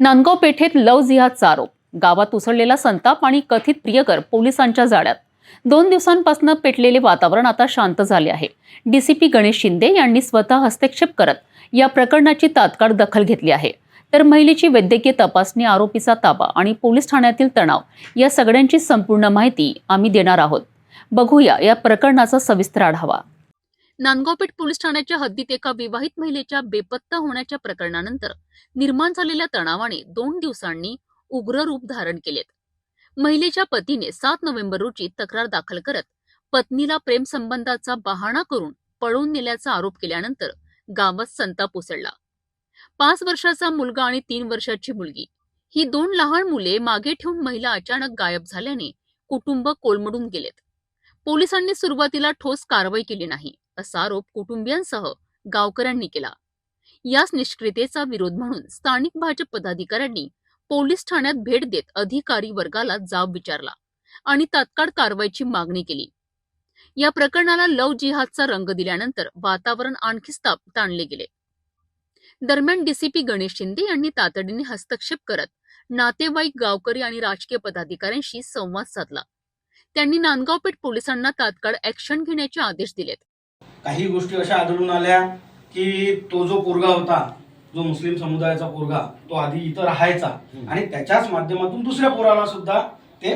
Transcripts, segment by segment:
नांदगाव पेठेत लव जिहादचा आरोप. गावात उसळलेला संताप आणि कथित प्रियकर पोलिसांच्या जाळ्यात. दोन दिवसांपासून पेटलेले वातावरण आता शांत झाले आहे. डीसीपी गणेश शिंदे यांनी स्वतः हस्तक्षेप करत या प्रकरणाची तात्काळ दखल घेतली आहे. तर महिलेची वैद्यकीय तपासणी आरोपीचा ताबा आणि पोलीस ठाण्यातील तणाव या सगळ्यांची संपूर्ण माहिती आम्ही देणार आहोत. बघूया या प्रकरणाचा सविस्तर आढावा. नांदगावपेठ पोलीस ठाण्याच्या हद्दीत एका विवाहित महिलेच्या बेपत्ता होण्याच्या प्रकरणानंतर निर्माण झालेल्या तणावाने दोन दिवसांनी उग्र रूप धारण केलेत. महिलेच्या पतीने सात नोव्हेंबर रोजी तक्रार दाखल करत पत्नीला प्रेमसंबंधाचा बहाणा करून पळून नेल्याचा आरोप केल्यानंतर गावात संताप उसळला. पाच वर्षाचा मुलगा आणि तीन वर्षाची मुलगी. ही दोन लहान मुले मागे ठेवून महिला अचानक गायब झाल्याने कुटुंब कोलमडून गेलेत. पोलिसांनी सुरुवातीला ठोस कारवाई केली नाही. असा आरोप कुटुंबियांसह गावकऱ्यांनी केला. याच निष्क्रियतेचा विरोध म्हणून स्थानिक भाजप पदाधिकाऱ्यांनी पोलीस ठाण्यात भेट देत अधिकारी वर्गाला जाब विचारला आणि तात्काळ कारवाईची मागणी केली. या प्रकरणाला लव जिहादचा रंग दिल्यानंतर वातावरण आणखी ताप ताणले गेले. दरम्यान डीसीपी गणेश शिंदे यांनी तातडीने हस्तक्षेप करत नातेवाईक गावकरी आणि राजकीय पदाधिकाऱ्यांशी संवाद साधला. त्यांनी नांदगावपेठ पोलिसांना तात्काळ ऍक्शन घेण्याचे आदेश दिलेत. काही गोष्टी अशा आढळून आल्या की तो जो पोरगा होता जो मुस्लिम समुदायाचा पोरगा तो आधी इथं राहायचा. आणि त्याच्याच माध्यमातून दुसऱ्या पोराला सुद्धा ते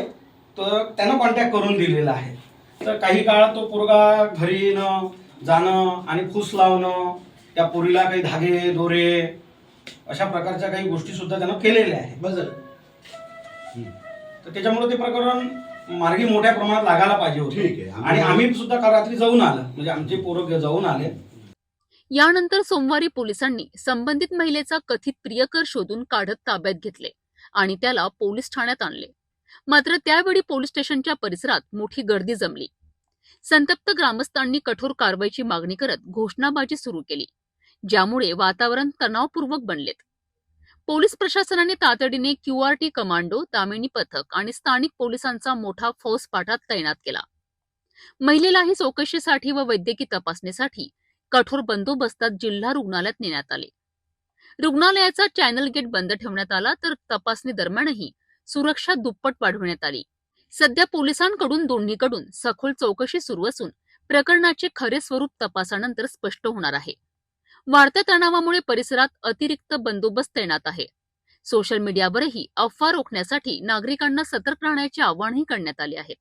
तर त्यानं कॉन्टॅक्ट करून दिलेला आहे. तर काही काळ तो पोरगा घरी येणं जाणं आणि फूस लावणं त्या पोरीला काही धागे दोरे अशा प्रकारच्या काही गोष्टी सुद्धा त्यानं केलेल्या आहेत. झालं. तर त्याच्यामुळे ते प्रकरण मार्गी मोठ्या प्रमाणात लागायला पाहिजे होते. आणि आम्ही सुद्धा काल रात्री जाऊन आलं. म्हणजे आमचे पोरं जाऊन आले. यानंतर सोमवारी पोलिसांनी संबंधित महिलेचा कथित प्रियकर शोधून काढत ताब्यात घेतले आणि त्याला पोलीस ठाण्यात आणले. मात्र त्यावेळी पोलीस स्टेशनच्या परिसरात मोठी गर्दी जमली. संतप्त ग्रामस्थांनी कठोर कारवाईची मागणी करत घोषणाबाजी सुरू केली ज्यामुळे वातावरण तणावपूर्वक बनलेत. पोलीस प्रशासनाने तातडीने क्यूआरटी कमांडो दामिनी पथक आणि स्थानिक पोलिसांचा मोठा फौजपाठात तैनात केला. महिलेलाही चौकशीसाठी व वैद्यकीय तपासणीसाठी कठोर बंदोबस्तात जिल्हा रुग्णालयात नेण्यात आले. रुग्णालयाचा चॅनल गेट बंद ठेवण्यात आला तर तपासणी दरम्यानही सुरक्षा दुप्पट वाढवण्यात आली. सध्या पोलिसांकडून दोन्हीकडून सखोल चौकशी सुरू असून प्रकरणाचे खरे स्वरूप तपासानंतर स्पष्ट होणार आहे. वाढत्या तणावामुळे परिसरात अतिरिक्त बंदोबस्त तैनात आहे. सोशल मीडियावरही अफवा रोखण्यासाठी नागरिकांना सतर्क राहण्याचे आवाहनही करण्यात आले आहे.